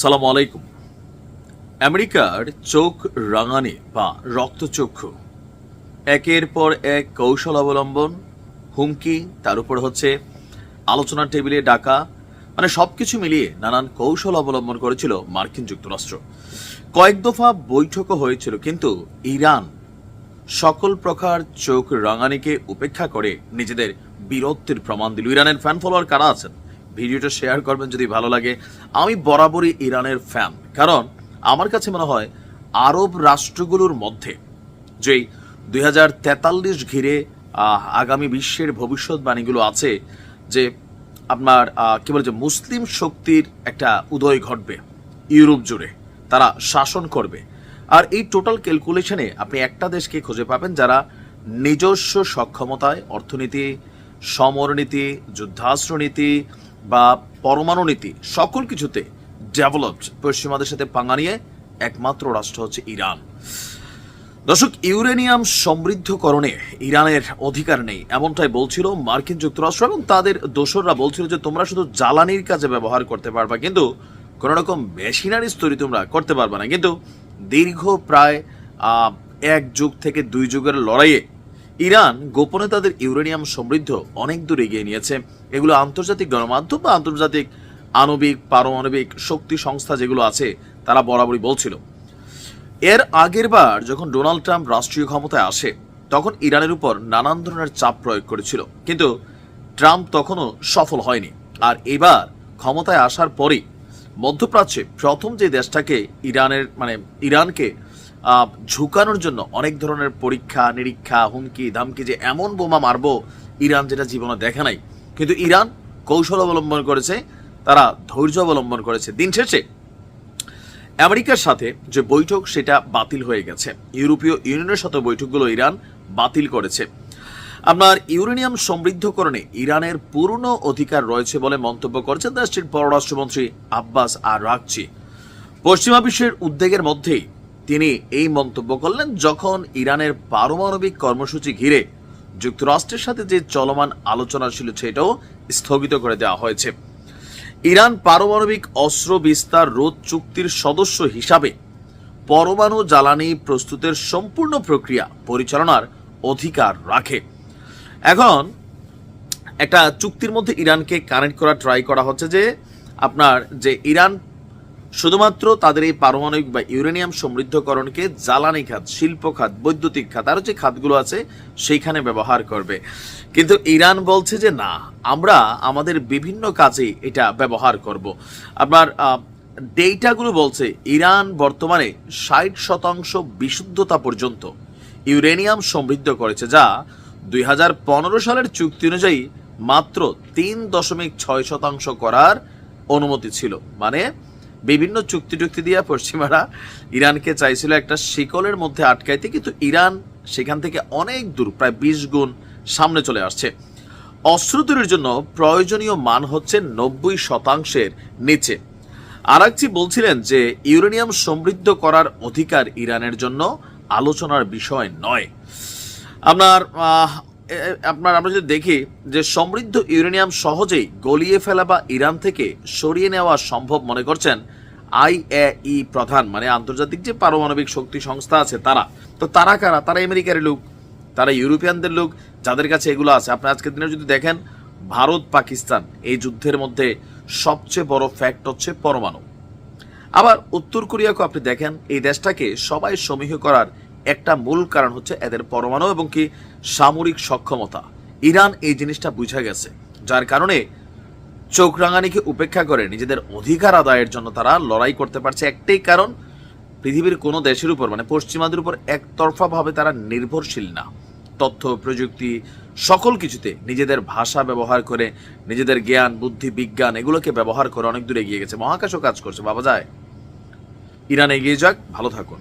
সালাম আলাইকুম। আমেরিকার চোখ রাঙানি বা রক্তচক্ষু। একের পর এক কৌশল অবলম্বন, হুমকি, তার উপর হচ্ছে আলোচনার টেবিলে ডাকা মানে সবকিছু মিলিয়ে নানান কৌশল অবলম্বন করেছিল মার্কিন যুক্তরাষ্ট্র। কয়েক দফা বৈঠকও হয়েছিল, কিন্তু ইরান সকল প্রকার চোখ রাঙানিকে উপেক্ষা করে নিজেদের বীরত্বের প্রমাণ দিল। ইরানের ফ্যান ফলোয়ার কারা আছেন? ভিডিওটা শেয়ার করবেন যদি ভালো লাগে। আমি বরাবরই ইরানের ফ্যান কারণ আমার কাছে মনে হয় আরব রাষ্ট্রগুলোর মধ্যে যেই দুই হাজার তেতাল্লিশ ঘিরে আগামী বিশ্বের ভবিষ্যৎবাণীগুলো আছে, যে আপনার কি বলে যে মুসলিম শক্তির একটা উদয় ঘটবে ইউরোপ জুড়ে, তারা শাসন করবে। আর এই টোটাল ক্যালকুলেশনে আপনি একটা দেশকে খুঁজে পাবেন যারা নিজস্ব সক্ষমতায় অর্থনীতি, সমরনীতি, যুদ্ধাস্ত্রনীতি বা পরমাণু নীতি সকল কিছুতে ডেভেলপড। পশ্চিমাদের সাথে পাঙ্গা নিয়ে একমাত্র রাষ্ট্র হচ্ছে ইরান। দর্শক, ইউরেনিয়াম সমৃদ্ধকরণে ইরানের অধিকার নেই, এমনটাই বলছিল মার্কিন যুক্তরাষ্ট্র এবং তাদের দোসররা বলছিল যে তোমরা শুধু জ্বালানির কাজে ব্যবহার করতে পারবা, কিন্তু কোনো রকম মেশিনারিজ তৈরি তোমরা করতে পারবে না। কিন্তু দীর্ঘ প্রায় এক যুগ থেকে দুই যুগের লড়াইয়ে ইরান গোপনে তাদের ইউরেনিয়াম সমৃদ্ধ অনেক দূর এগিয়ে নিয়েছে। এগুলো আন্তর্জাতিক গণমাধ্যম বা আন্তর্জাতিক আণবিক, পারমাণবিক শক্তি সংস্থা যেগুলো আছে, তারা বরাবরই বলছিল। এর আগের বার যখন ডোনাল্ড ট্রাম্প রাষ্ট্রীয় ক্ষমতায় আসে, তখন ইরানের উপর নানান ধরনের চাপ প্রয়োগ করেছিল। কিন্তু ট্রাম্প তখনও সফল হয়নি। আর এবার ক্ষমতায় আসার পরই মধ্যপ্রাচ্যে প্রথম যে দেশটাকে ইরানের মানে ইরানকে ঝুঁকানোর জন্য অনেক ধরনের পরীক্ষা, নিরীক্ষা, হুমকি, ধামকি যে এমন বোমা মারবো ইরান যেটা জীবনে দেখে নাই। কিন্তু ইরান কৌশল অবলম্বন করেছে, তারা ধৈর্য অবলম্বন করেছে। দিন শেষে আমেরিকার সাথে যে বৈঠক, সেটা বাতিল হয়ে গেছে। ইউরোপীয় ইউনিয়নের সাথে বৈঠকগুলো ইরান বাতিল করেছে। আপনার ইউরেনিয়াম সমৃদ্ধকরণে ইরানের পূর্ণ অধিকার রয়েছে বলে মন্তব্য করেছেন দেশটির পররাষ্ট্রমন্ত্রী আব্বাস আর রাকচি পশ্চিমা বিশ্বের উদ্বেগের মধ্যেই তিনি এই মন্তব্য করলেন, যখন ইরানের পারমাণবিক কর্মসূচি ঘিরে যুক্তরাষ্ট্রের সাথে যে চলমান আলোচনা ছিল, সেটাও স্থগিত করে দেওয়া হয়েছে। ইরান পারমাণবিক অস্ত্র বিস্তার রোধ চুক্তির সদস্য হিসাবে পরমাণু জ্বালানি প্রস্তুতের সম্পূর্ণ প্রক্রিয়া পরিচালনার অধিকার রাখে। এখন একটা চুক্তির মধ্যে ইরানকে কানেক্ট করা, ট্রাই করা হচ্ছে যে আপনার যে ইরান শুধুমাত্র তাদের এই পারমাণবিক বা ইউরেনিয়াম সমৃদ্ধকরণকে জ্বালানি খাত, শিল্প খাত, বৈদ্যুতিক খাত আরও যে খাতগুলো আছে সেইখানে ব্যবহার করবে। কিন্তু ইরান বলছে যে না, আমরা আমাদের বিভিন্ন কাজে এটা ব্যবহার করব। আপনার ডেটাগুলো বলছে ইরান বর্তমানে ষাট শতাংশ বিশুদ্ধতা পর্যন্ত ইউরেনিয়াম সমৃদ্ধ করেছে, যা দুই হাজার পনেরো সালের চুক্তি অনুযায়ী মাত্র তিন দশমিক ছয় শতাংশ করার অনুমতি ছিল। মানে বিভিন্ন চুক্তি টুক্তি দিয়ে পশ্চিমারা ইরানকে চাইছিল একটা শিকলের মধ্যে আটকাইতে, কিন্তু ইরান সেখান থেকে অনেক দূর, প্রায় বিশ গুণ সামনে চলে আসছে। অস্ত্র তৈরির জন্য প্রয়োজনীয় মান হচ্ছে নব্বই শতাংশের নিচে। আরাকচি বলছিলেন যে, ইউরেনিয়াম সমৃদ্ধ করার অধিকার ইরানের জন্য আলোচনার বিষয় নয়। আপনার আপনার, আমরা যদি দেখি যে সমৃদ্ধ ইউরেনিয়াম সহজেই গলিয়ে ফেলা বা ইরান থেকে সরিয়ে নেওয়া সম্ভব মনে করছেন আইএই প্রধান মানে আন্তর্জাতিক যে পারমাণবিক শক্তি সংস্থা আছে তারা। তো তারা কারা? তারা আমেরিকার লোক, তারা ইউরোপিয়ানদের লোক, যাদের কাছে এগুলো আছে। আপনি আজকের দিনে যদি দেখেন, ভারত, পাকিস্তান, এই যুদ্ধের মধ্যে সবচেয়ে বড় ফ্যাক্ট হচ্ছে পরমাণু। আবার উত্তর কোরিয়াকে আপনি দেখেন, এই দেশটাকে সবাই সমীহ করার একটা মূল কারণ হচ্ছে এদের পরমাণু এবং কি সামরিক সক্ষমতা। ইরান এই জিনিসটা বুঝে গেছে, যার কারণে চোখ রাঙানিকে উপেক্ষা করে নিজেদের অধিকার আদায়ের জন্য তারা লড়াই করতে পারছে। একটাই কারণ, পৃথিবীর কোনো দেশের উপর মানে পশ্চিমাদের উপর একতরফাভাবে তারা নির্ভরশীল না। তথ্য, প্রযুক্তি, সকল কিছুতে নিজেদের ভাষা ব্যবহার করে, নিজেদের জ্ঞান, বুদ্ধি, বিজ্ঞান এগুলোকে ব্যবহার করে অনেক দূর এগিয়ে গেছে। মহাকাশও কাজ করছে, বাবা যায়। ইরান এগিয়ে যাক, ভালো থাকুন।